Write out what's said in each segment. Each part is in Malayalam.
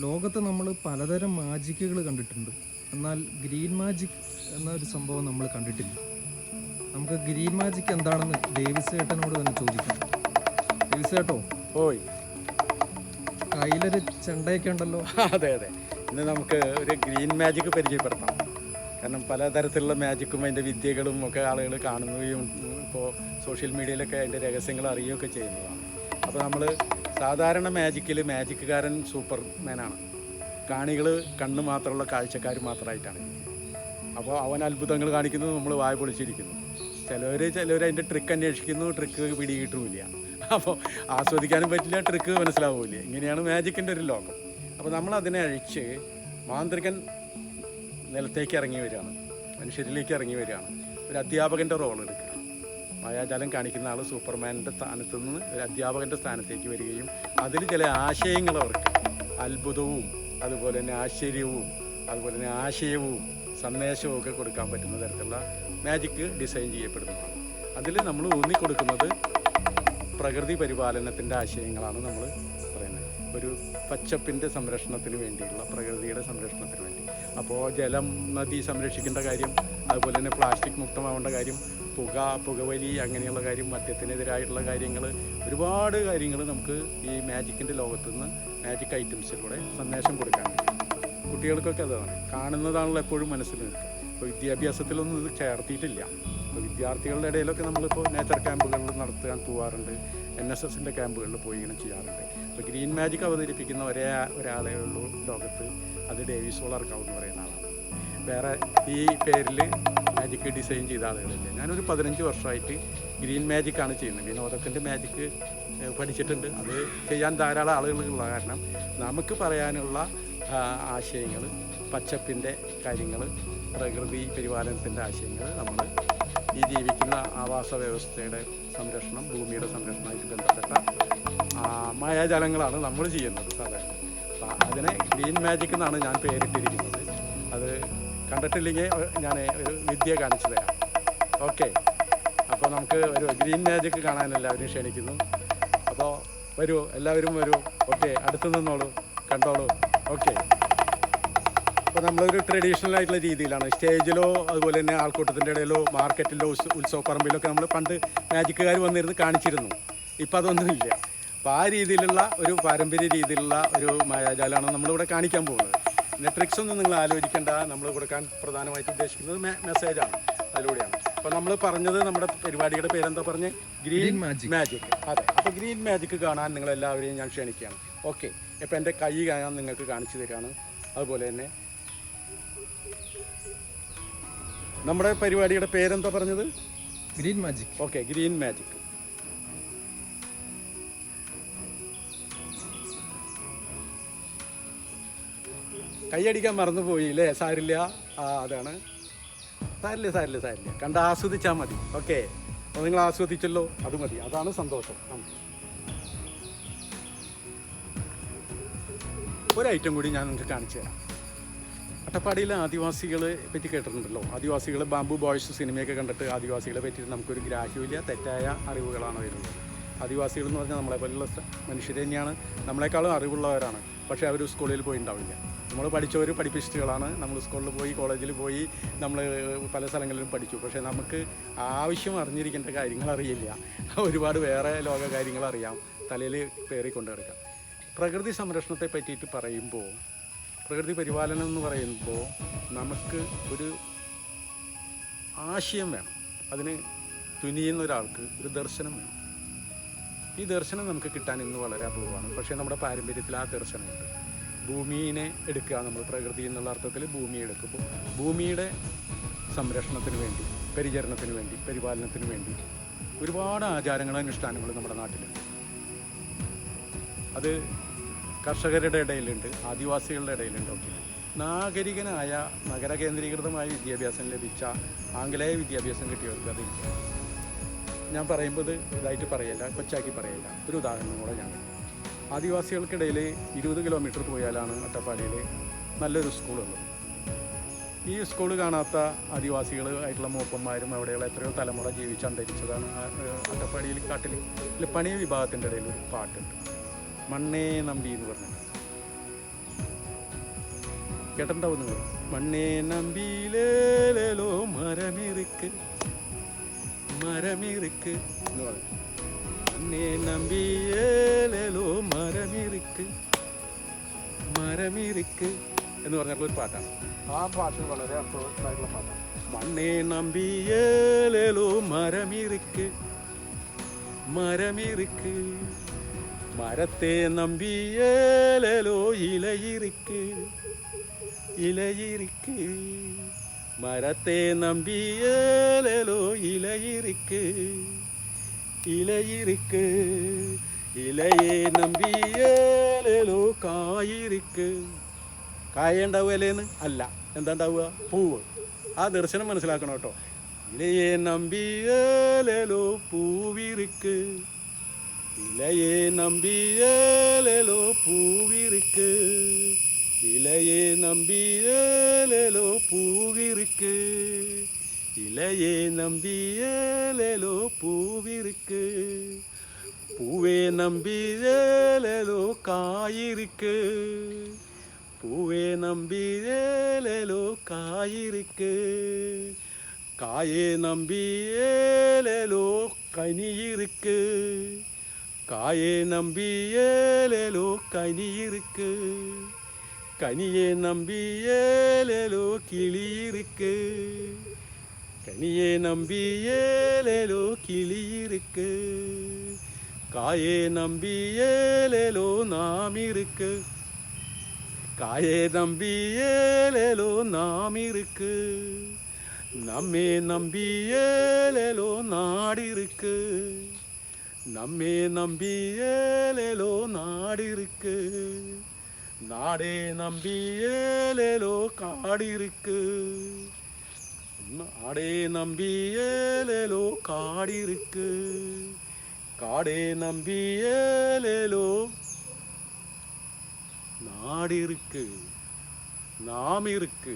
ലോകത്ത് നമ്മൾ പലതരം മാജിക്കുകൾ കണ്ടിട്ടുണ്ട്. എന്നാൽ ഗ്രീൻ മാജിക് എന്നൊരു സംഭവം നമ്മൾ കണ്ടിട്ടില്ല. നമുക്ക് ഗ്രീൻ മാജിക് എന്താണെന്ന് ഡേവിസ് ഏട്ടനോട് തന്നെ ചോദിക്കാം. ഡേവിസ് ഏട്ടോ ഓയ് കയ്യിലൊരു ചെണ്ടയൊക്കെ ഉണ്ടല്ലോ. അതെ അതെ. ഇന്ന് നമുക്ക് ഒരു ഗ്രീൻ മാജിക് പരിചയപ്പെടുത്താം. കാരണം പലതരത്തിലുള്ള മാജിക്കും അതിന്റെ വിദ്യകളും ഒക്കെ ആളുകൾ കാണുകയും ഇപ്പോൾ സോഷ്യൽ മീഡിയയിലൊക്കെ അതിന്റെ രഹസ്യങ്ങൾ അറിയുകയൊക്കെ ചെയ്യുന്നതാണ്. അപ്പോൾ നമ്മൾ സാധാരണ മാജിക്കിൽ മാജിക്കുകാരൻ സൂപ്പർമാനാണ് കാണികൾ കണ്ണ് മാത്രമുള്ള കാഴ്ചക്കാർ മാത്രമായിട്ടാണ് അപ്പോൾ അവൻ അത്ഭുതങ്ങൾ കാണിക്കുന്നത് നമ്മൾ വായ പൊളിച്ചിരിക്കുന്നു. ചിലവർ ചിലവർ അതിന്റെ ട്രിക്ക് അന്വേഷിക്കുന്നു ട്രിക്ക് പിടികിട്ടുമില്ല. അപ്പോൾ ആസ്വദിക്കാനും പറ്റില്ല ട്രിക്ക് മനസ്സിലാവില്ല ഇങ്ങനെയാണ് മാജിക്കിന്റെ ഒരു ലോകം. അപ്പോൾ നമ്മൾ അതിനെ അഴിച്ച് മാന്ത്രികൻ നിലത്തേക്ക് ഇറങ്ങി വരികയാണ്. മനുഷ്യരിലേക്ക് ഇറങ്ങി വരികയാണ്. ഒരു അധ്യാപകന്റെ റോൾ എടുക്കുക. മായാജാലം കാണിക്കുന്ന ആൾ സൂപ്പർമാനിന്റെ സ്ഥാനത്ത് നിന്ന് ഒരു അധ്യാപകന്റെ സ്ഥാനത്തേക്ക് വരികയും അതിൽ ചില ആശയങ്ങൾ അവർക്ക് അത്ഭുതവും അതുപോലെ തന്നെ ആശ്ചര്യവും അതുപോലെ തന്നെ ആശയവും സന്ദേശവും ഒക്കെ കൊടുക്കാൻ പറ്റുന്ന തരത്തിലുള്ള മാജിക്ക് ഡിസൈൻ ചെയ്യപ്പെടുന്നതാണ്. അതിൽ നമ്മൾ ഊന്നിക്കൊടുക്കുന്നത് പ്രകൃതി പരിപാലനത്തിന്റെ ആശയങ്ങളാണ് നമ്മൾ പറയുന്നത്. ഒരു പച്ചപ്പിന്റെ സംരക്ഷണത്തിന് വേണ്ടിയുള്ള പ്രകൃതിയുടെ സംരക്ഷണത്തിന് വേണ്ടി. അപ്പോൾ ജലം നദി സംരക്ഷിക്കേണ്ട കാര്യം അതുപോലെ തന്നെ പ്ലാസ്റ്റിക് മുക്തമാവേണ്ട കാര്യം പുക പുകവലി അങ്ങനെയുള്ള കാര്യം മദ്യത്തിനെതിരായിട്ടുള്ള കാര്യങ്ങൾ ഒരുപാട് കാര്യങ്ങൾ നമുക്ക് ഈ മാജിക്കിന്റെ ലോകത്തു നിന്ന് മാജിക് ഐറ്റംസിലൂടെ സന്ദേശം കൊടുക്കാൻ കുട്ടികൾക്കൊക്കെ അതാണ്. കാണുന്നതാണല്ലോ എപ്പോഴും മനസ്സിൽ നിൽക്കുക ഇപ്പോൾ വിദ്യാഭ്യാസത്തിലൊന്നും ഇത് ചേർത്തിയിട്ടില്ല. ഇപ്പോൾ വിദ്യാർത്ഥികളുടെ ഇടയിലൊക്കെ നമ്മളിപ്പോൾ നേച്ചർ ക്യാമ്പുകളിൽ നടത്താൻ പോകാറുണ്ട് എൻ എസ് എസിന്റെ ക്യാമ്പുകളിൽ പോയി ഇങ്ങനെ ചെയ്യാറുണ്ട്. അപ്പോൾ ഗ്രീൻ മാജിക് അവതരിപ്പിക്കുന്ന ഒരേ ഒരാളേ ഉള്ളൂ ലോകത്ത്. അത് ഡേവിസ് കൗ എന്ന് പറയുന്ന ആളാണ്. വേറെ ഈ പേരിൽ മാജിക് ഡിസൈൻ ചെയ്ത ആളുകളില്ല. ഞാനൊരു പതിനഞ്ച് വർഷമായിട്ട് ഗ്രീൻ മാജിക്കാണ് ചെയ്യുന്നത്. വിനോദത്തിന്റെ മാജിക്ക് പഠിച്ചിട്ടുണ്ട്. അത് ചെയ്യാൻ ധാരാളം ആളുകളുള്ള കാരണം നമുക്ക് പറയാനുള്ള ആശയങ്ങൾ പച്ചപ്പിന്റെ കാര്യങ്ങൾ പ്രകൃതി പരിപാലനത്തിന്റെ ആശയങ്ങൾ നമ്മൾ ഈ ജീവിക്കുന്ന ആവാസ വ്യവസ്ഥയുടെ സംരക്ഷണം ഭൂമിയുടെ സംരക്ഷണമായിട്ട് ബന്ധപ്പെട്ട മായാജാലങ്ങളാണ് നമ്മൾ ചെയ്യുന്നത് സാധാരണ. അതിനെ ഗ്രീൻ മാജിക് എന്നാണ് ഞാൻ പേരിട്ടിരിക്കുന്നത്. അത് കണ്ടിട്ടില്ലെങ്കിൽ ഞാൻ ഒരു വിദ്യ കാണിച്ചു തരാം. ഓക്കെ. അപ്പോൾ നമുക്ക് ഒരു ഗ്രീൻ മാജിക് കാണാൻ എല്ലാവരും ക്ഷണിക്കുന്നു. അപ്പോൾ വരൂ എല്ലാവരും വരൂ. ഓക്കെ അടുത്ത് നിന്നോളൂ കണ്ടോളൂ. ഓക്കെ. അപ്പോൾ നമ്മളൊരു ട്രഡീഷണൽ ആയിട്ടുള്ള രീതിയിലാണ്. സ്റ്റേജിലോ അതുപോലെ തന്നെ ആൾക്കൂട്ടത്തിന്റെ ഇടയിലോ മാർക്കറ്റിലോ ഉത്സവപ്പറമ്പിലോ ഉത്സവപ്പറമ്പിലൊക്കെ നമ്മൾ പണ്ട് മാജിക്കുകാർ വന്നിരുന്ന് കാണിച്ചിരുന്നു. ഇപ്പം അതൊന്നുമില്ല അപ്പോൾ ആ രീതിയിലുള്ള ഒരു പാരമ്പര്യ രീതിയിലുള്ള ഒരു മായാജാലമാണ് നമ്മളിവിടെ കാണിക്കാൻ പോകുന്നത്. ട്രിക്സ് ഒന്നും നിങ്ങൾ ആലോചിക്കേണ്ട. നമ്മൾ കൊടുക്കാൻ പ്രധാനമായിട്ട് ഉദ്ദേശിക്കുന്നത് മെസ്സേജാണ്. അതിലൂടെയാണ്. അപ്പോൾ നമ്മൾ പറഞ്ഞത് നമ്മുടെ പരിപാടിയുടെ പേരെന്താ പറഞ്ഞ്? Green magic. മാജിക്. അതെ. അപ്പോൾ ഗ്രീൻ മാജിക് കാണാൻ നിങ്ങൾ എല്ലാവരെയും ഞാൻ ക്ഷണിക്കുകയാണ്. ഓക്കെ. ഇപ്പോൾ എന്റെ കൈ ഞാൻ നിങ്ങൾക്ക് കാണിച്ചു തരികയാണ്. അതുപോലെ തന്നെ നമ്മുടെ പരിപാടിയുടെ പേരെന്താ പറഞ്ഞത്? Green magic. Okay green magic. കൈയടിക്കാൻ മറന്നുപോയി അല്ലേ സാരില്ല. ആ അതാണ്. സാരില്ല സാരില്ല സാരില്ല. കണ്ട് ആസ്വദിച്ചാൽ മതി. ഓക്കെ. അപ്പോൾ നിങ്ങൾ ആസ്വദിച്ചല്ലോ അത് മതി. അതാണ് സന്തോഷം. ഒരു ഐറ്റം കൂടി ഞാൻ നിങ്ങൾക്ക് കാണിച്ചു തരാം. അട്ടപ്പാടിയിലെ ആദിവാസികളെ പറ്റി കേട്ടിട്ടുണ്ടല്ലോ. ആദിവാസികൾ ബാംബു ബോയ്സ് സിനിമയൊക്കെ കണ്ടിട്ട് ആദിവാസികളെ പറ്റി നമുക്കൊരു ഗ്രാഹ്യമില്ല തെറ്റായ അറിവുകളാണ് വരുന്നത്. ആദിവാസികൾ എന്ന് പറഞ്ഞാൽ നമ്മളെ പോലുള്ള മനുഷ്യർ തന്നെയാണ്. നമ്മളെക്കാളും അറിവുള്ളവരാണ്. പക്ഷേ അവർ സ്കൂളിൽ പോയി നമ്മൾ പഠിച്ചവർ പഠിപ്പിച്ചിട്ടുകളാണ് നമ്മൾ സ്കൂളിൽ പോയി കോളേജിൽ പോയി നമ്മൾ പല സ്ഥലങ്ങളിലും പഠിച്ചു. പക്ഷേ നമുക്ക് ആവശ്യം അറിഞ്ഞിരിക്കേണ്ട കാര്യങ്ങൾ അറിയില്ല ഒരുപാട് വേറെ ലോക കാര്യങ്ങൾ അറിയാം തലയിൽ കയറിക്കൊണ്ട് കിടക്കാം പ്രകൃതി സംരക്ഷണത്തെ പറ്റിയിട്ട് പറയുമ്പോൾ പ്രകൃതി പരിപാലനം എന്ന് പറയുമ്പോൾ നമുക്ക് ഒരു ആശയം വേണം. അതിന് തുനിയുന്ന ഒരാൾക്ക് ഒരു ദർശനം വേണം. ഈ ദർശനം നമുക്ക് കിട്ടാൻ ഇന്ന് വളരെ അപൂർവമാണ്. പക്ഷേ നമ്മുടെ പാരമ്പര്യത്തിൽ ആ ദർശനമുണ്ട്. ഭൂമിയെ എടുക്കുക നമ്മൾ പ്രകൃതി എന്നുള്ള അർത്ഥത്തിൽ ഭൂമി എടുക്കുമ്പോൾ ഭൂമിയുടെ സംരക്ഷണത്തിന് വേണ്ടി പരിചരണത്തിന് വേണ്ടി പരിപാലനത്തിന് വേണ്ടി ഒരുപാട് ആചാരങ്ങളും അനുഷ്ഠാനങ്ങളും നമ്മുടെ നാട്ടിലുണ്ട്. അത് കർഷകരുടെ ഇടയിലുണ്ട് ആദിവാസികളുടെ ഇടയിലുണ്ട് ഒക്കെ. നാഗരികനായ നഗര കേന്ദ്രീകൃതമായ വിദ്യാഭ്യാസം ലഭിച്ച ആംഗലേയ വിദ്യാഭ്യാസം കിട്ടിയവർക്ക് അതില്ല ഞാൻ പറയുമ്പോൾ ഇത് ഇതായിട്ട് പറയല്ല കൊച്ചാക്കി പറയല്ല. ഒരു ഉദാഹരണം കൂടെ ഞാൻ. ആദിവാസികൾക്കിടയിൽ ഇരുപത് കിലോമീറ്റർ പോയാലാണ് അട്ടപ്പാടിയിൽ നല്ലൊരു സ്കൂളുള്ളത് ഈ സ്കൂൾ കാണാത്ത ആദിവാസികൾ ആയിട്ടുള്ള മൂപ്പന്മാരും അവിടെയുള്ള എത്രയോ തലമുറ ജീവിച്ച് അന്തരിച്ചതാണ് അട്ടപ്പാടിയിൽ കാട്ടിൽ ഇതിൽ പണിയ വിഭാഗത്തിന്റെ ഇടയിൽ ഒരു പാട്ടുണ്ട്. മണ്ണേ നമ്പി എന്ന് പറഞ്ഞിട്ട്. കേട്ടിട്ടുണ്ടാവും മണ്ണേ നമ്പിയിലേലോ മരമിറുക്ക് മരമിറുക്ക്. എന്ന് പറയും മണ്ണേ നമ്പിയേലോ മരമിരിക്ക് മരമിരിക്ക് എന്ന് പറഞ്ഞിട്ടുള്ള ഒരു പാട്ടാണ്. ആ പാട്ട് വളരെ അർത്ഥവത്തായിട്ടുള്ള പാട്ടാണ്. മണ്ണേ നമ്പിയേലോ മരമിരിക്ക് മരമിരിക്ക് മരത്തെ നമ്പിയേലോ ഇലയിരിക്ക് ഇലയിരിക്ക് മരത്തെ നമ്പിയേലോ ഇലയിരിക്ക് ഇലയിരിക്ക് ഇലയെ നമ്പിയേലോ കായിരിക്ക്. കായ ഉണ്ടാവുകയല്ലേന്ന് അല്ല. എന്താ ഉണ്ടാവുക പൂവ്. ആ ദർശനം മനസ്സിലാക്കണം കേട്ടോ. ഇലയെ നമ്പിയേലോ പൂവിരിക്ക്. ഇലയെ നമ്പിയേലോ പൂവിരിക്ക്. ഇലയെ നമ്പിയേലോ പൂവിരിക്ക്. இலையே நம்பி ஏலேலோ பூவிருக்கு. பூவே நம்பி ஏலேலோ காயிருக்கு. பூவே நம்பி ஏலேலோ காயிருக்கு. காயே நம்பி ஏலேலோ கனி இருக்கு காயே நம்பி ஏலேலோ கனியே நம்பி ஏலேலோ கனியே நம்பி ஏலேலோ கிளி இருக்கு. காயே நம்பி ஏலேலோ நாம் இருக்கு. காயே நம்பி ஏலேலோ நாம் இருக்கு. நம்மே நம்பி ஏலேலோ நாடு இருக்கு. நம்மே நம்பி ஏலேலோ நாடு இருக்கு. நாடே நம்பி ஏலேலோ காடு இருக்கு. ஆடே நம்பி ஏலேலோ காடிருக்கு காடே நம்பி ஏலேலோ நாடு இருக்கு. நாம் இருக்கு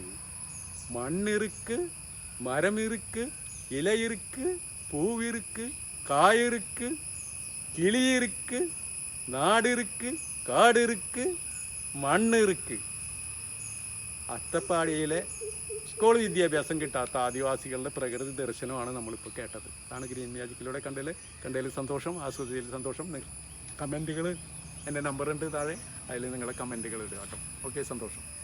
மண் இருக்கு மரம் இருக்கு இலை இருக்கு பூ இருக்கு காய் இருக்கு கிளி இருக்கு நாடு இருக்கு காடு இருக்கு மண் இருக்கு. அத்தப்பாடியில் സ്കൂൾ വിദ്യാഭ്യാസം കിട്ടാത്ത ആദിവാസികളുടെ പ്രകൃതി ദർശനമാണ് നമ്മളിപ്പോൾ കേട്ടത്. അതാണ് ഗ്രീൻ മ്യാജിക്കിലൂടെ കണ്ടതിൽ കണ്ടതിൽ സന്തോഷം ആസ്വദിച്ചതിൽ സന്തോഷം. കമന്റുകൾ എന്റെ നമ്പറുണ്ട് താഴെ. അതിൽ നിങ്ങളുടെ കമന്റുകൾ ഇടുക കേട്ടോ. ഓക്കെ സന്തോഷം.